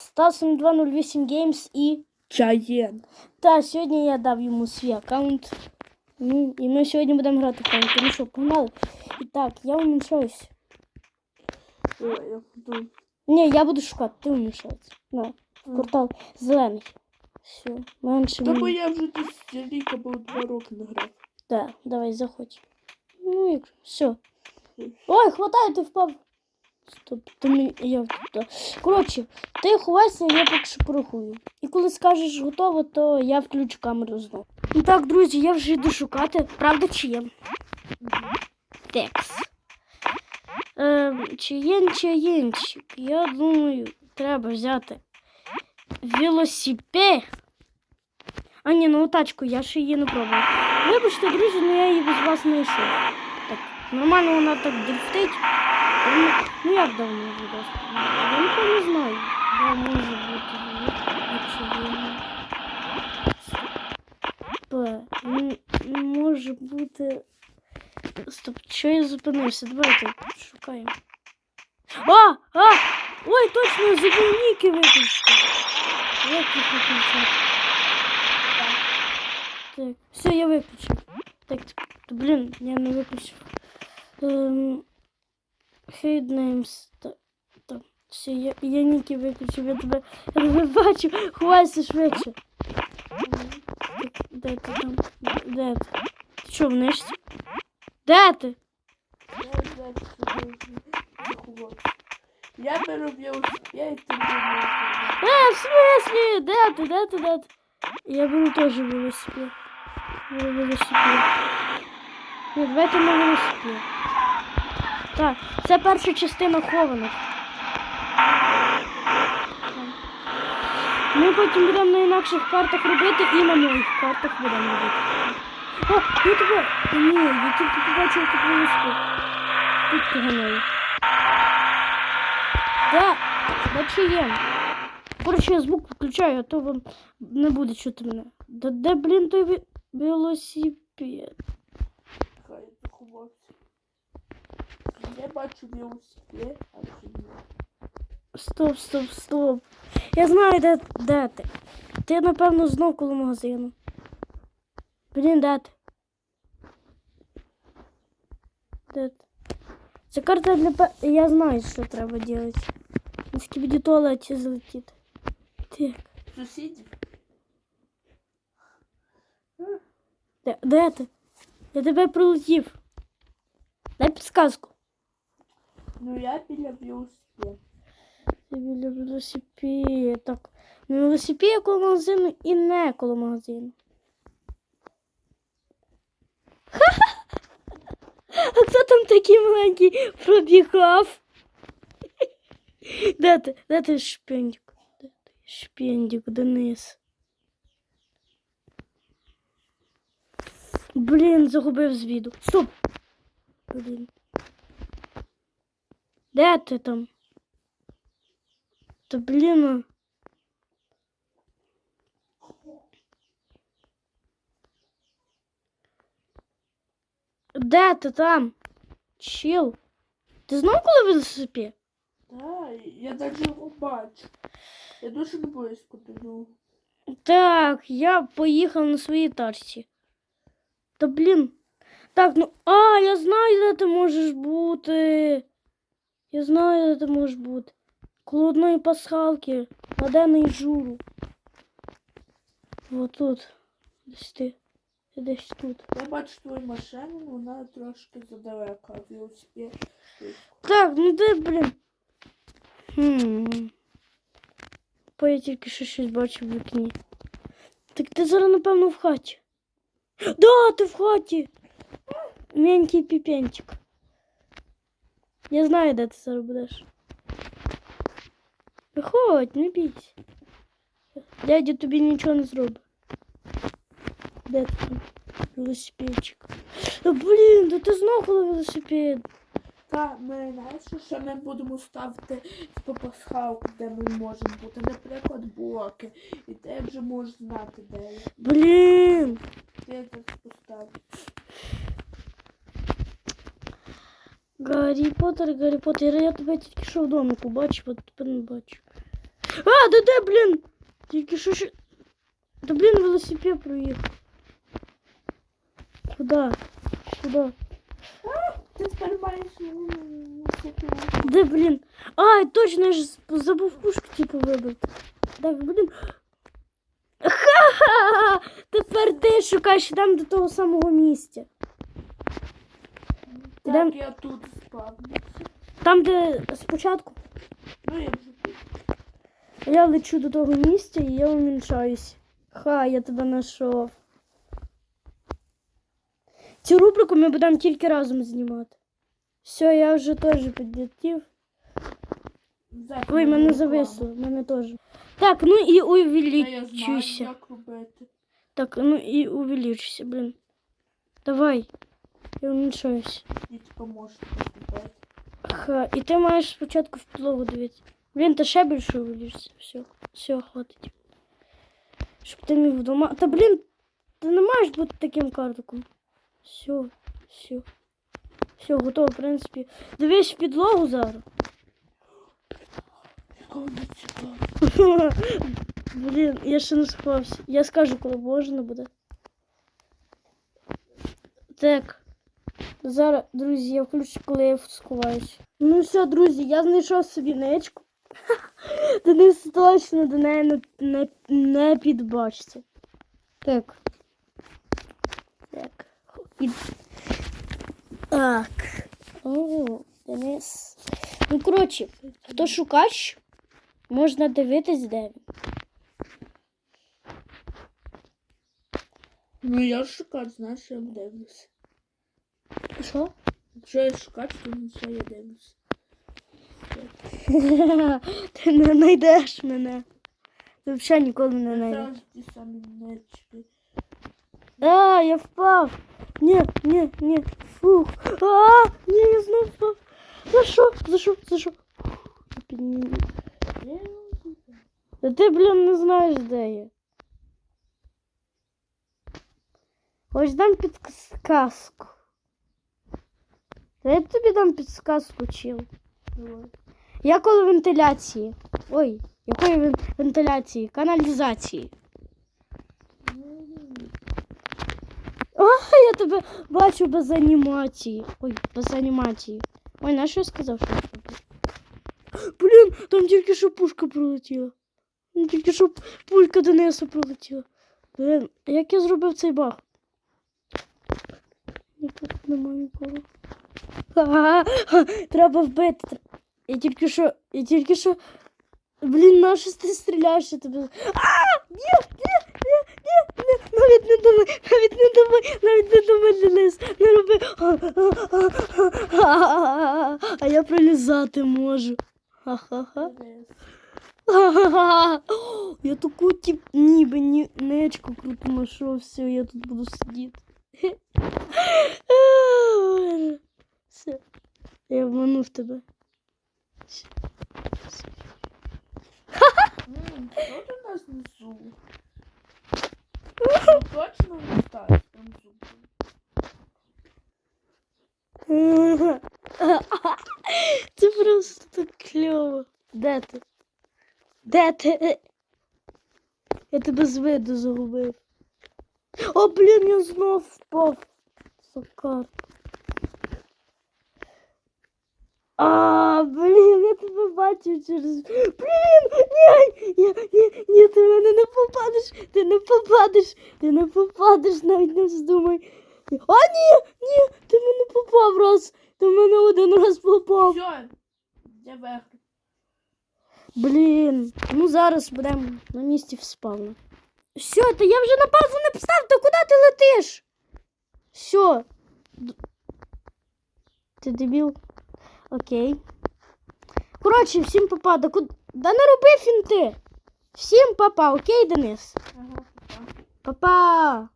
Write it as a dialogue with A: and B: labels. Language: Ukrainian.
A: Стасом 208 Games і.
B: Чаєн.
A: Та сьогодні я дав йому свій аккаунт. Ну, і ми сьогодні будемо грати в аккаунт. Ну що, погнали? І так, я уміншаюсь.
B: Ой, я буду.
A: Ні, я буду шукати, ти умішається. На, квартал зелений. Все, менше.
B: Та бо
A: мені.
B: я вже десь рік або два роки не грав.
A: Да, давай, заходь. Ну, як все. Ой, хватай, ти впав. Стоп, ти я туди. Коротше, ти ховайся, я поки що порахую. І коли скажеш готово, то я включу камеру знову. І так, друзі, я вже йду шукати. Правда, чи є? Текс. Ем, чиєн чаєнчик. Я думаю, треба взяти велосипед. А ні, ну тачку, я ще її не пробував. Вибачте, друзі, але я її без вас не. Так, нормально вона так дрифтить. Ну, Ну як давно вже досить? Я ніколи не знаю. Де може бути її, якщо вона. П. м, Може бути. Стоп, що я зупинився? Давайте шукаємо. А! А! Ой, точно, забільники виключити. Як їх виключати? Так, все, я виключив. Так, т- блін, я не виключив. Ем, Та, все, я, я ніки виключив, я тебе, тебе бачу. Ховайся швидше. Де ти там? Де ти? Ти що, в нишці? Де ти?
B: Я беру велосипед, ти не
A: Е, в смислі? Де ти? Де ти? Де ти? Я беру теж велосипед. Беру велосипед. Ні, давайте на велосипед. Так, це перша частина хованок. Ми потім будемо на інакших картах робити і на моїх картах будемо робити. О, я тебе. Ні, я тільки побачив тут велосипед. Тут поганяю. Де чи є? Коротше, я звук виключаю, а то вам не буде чути мене. Да де, блін, той ве- велосипед?
B: Я бачу а ти.
A: Стоп, стоп, стоп. Я знаю, де, де ти. Ти, напевно, знов коло магазину. Блін, де ти? Де ти? Це карта для. Я знаю, що треба робити. На скібіді туалеті залетіти. Так.
B: Сусідів?
A: Де, де ти? Я тебе прилетів. Дай підсказку.
B: Ну я біля велосипеда.
A: Я біля велосипед. Так. Не велосипед коло магазину і не коло магазину. А хто там такий маленький пробігав? Де ти? Де ти шпендик? Де ти? Шпендик, Денис. Блін, загубив з віду. Стоп! Блін. Де ти там? Та блін. Де ти там? Чил. Ти знов коли велосипед?
B: Так, я навіть його бачу. Я дуже не близько до.
A: Так, я поїхав на своїй тачці. Та блін. Так, ну. А, я знаю, де ти можеш бути. Я знаю, де ти можеш бути. Коло одної пасхалки. Ладений журу. Вот тут. Десь ти. Ти десь тут.
B: Я бачу твою машину, але вона трошки задалека, а велосипед. близько.
A: Так, ну де, блін. Хм. Бо я тільки що щось бачив в вікні. Так ти зараз, напевно, в хаті. Да, ти в хаті. Менький піпенчик. Я знаю, де ти зараз будеш. Виходь, не бійся. Дядя тобі нічого не зробить. Де ти там? Велосипедчик. Та, блін, да ти знов коли велосипед.
B: Та ми знаєш, що ми будемо ставити по пасхалку, де ми можемо бути, наприклад, блоки. І ти вже можеш знати, де.
A: Блін.
B: Я зараз поставлю.
A: Гаррі Поттер, Гаррі Поттер, я тебе тільки що вдома побачив, а тепер не бачу. А, да де, блін? Тільки що ж. Да блін, велосипед проїхав. Куда? Куда?
B: Ти тепер маєш.
A: Де, блін? А, точно, я ж забув пушку, типу, вибити. Так, блін. Ха-ха! Тепер ти шукаєш там до того самого місця. Ідем.
B: Так, я тут спавнюся.
A: Там, де спочатку.
B: Ну, я вже тут.
A: Я лечу до того місця і я уміншаюсь. Ха, я тебе знайшов. Цю рубрику ми будемо тільки разом знімати. Все, я вже теж підлетів. Ой,
B: мене
A: зависло, мене теж. Так, ну і увеличуйся. Так, ну і увеличуйся, блін. Давай.
B: І типу можеш робити.
A: Ха, і ти маєш спочатку в підлогу дивитися. Блін, ти ще більше увеличишся. Все, все, хватить. Щоб ти міг вдома. Та блін, ти не маєш бути таким картиком. Все, все. Все, готово, в принципі. Дивись в підлогу зараз. Блін, я ще не сховався. Я скажу, коли можна буде. Так. Зараз, друзі, я включу, коли я сховаюся. Ну все, друзі, я знайшов собі нечку. Денис точно до неї не, не, не підбачиться. Так. Так. І... Так. О, Денис. Ну, коротше, хто шукач, можна дивитись, де він.
B: Ну я шукач, знаєш, я дивлюся.
A: Що?
B: Якщо я шукач, то ну що я дивлюся.
A: Ти не знайдеш мене. Ти взагалі ніколи не знайдеш. А, я впав. Ні, ні, ні. Фух. А, ні, я знов впав. За що? За що? За що? Та ти, блін, не знаєш, де я. Ось дам підказку. Та я б тобі дам підсказку.
B: Давай.
A: Я коло вентиляції. Ой, якої вентиляції? Каналізації. А, я тебе бачу без анімації. Ой, без анімації. Ой, на що я сказав? Блін, там тільки що пушка пролетіла. Тільки що пулька Дениса пролетіла. Блін, як я зробив цей баг? Ні, тут немає нікого. Треба вбити. Я тільки що. Я тільки що. Блін, на що ти стріляєш я тебе. А! Ні, ні, ні, ні, ні, навіть не думай, навіть не думай, навіть не думай, Денис, не роби. А я пролізати можу. Ха-ха-ха. Я таку тип ніби ні, нечку круто знайшов, все, я тут буду сидіти. Все. Я обманув тебе.
B: Хто до нас внизу? Точно не так.
A: Це просто так кльово. Де ти? Де ти? Я тебе з виду. О, блін, я знов впав. Сокар. А, блін, я тебе бачу через. Блін! Ні! Ні, ні, ні, ти в мене не попадеш! Ти не попадеш! Ти не попадеш, навіть не вздумай. А, ні! Ні! Ти в мене попав раз! Ти в мене один раз попав.
B: Все, я вверх.
A: Блін, ну зараз будемо на місці вспавну. Все, та я вже на паузу не поставив, то куди ти летиш? Все. Ти дебіл? Окей. Коротше, всім папа, да, куд... да не роби фінти. Всім папа, окей, Денис?
B: Ага, папа.
A: Папа.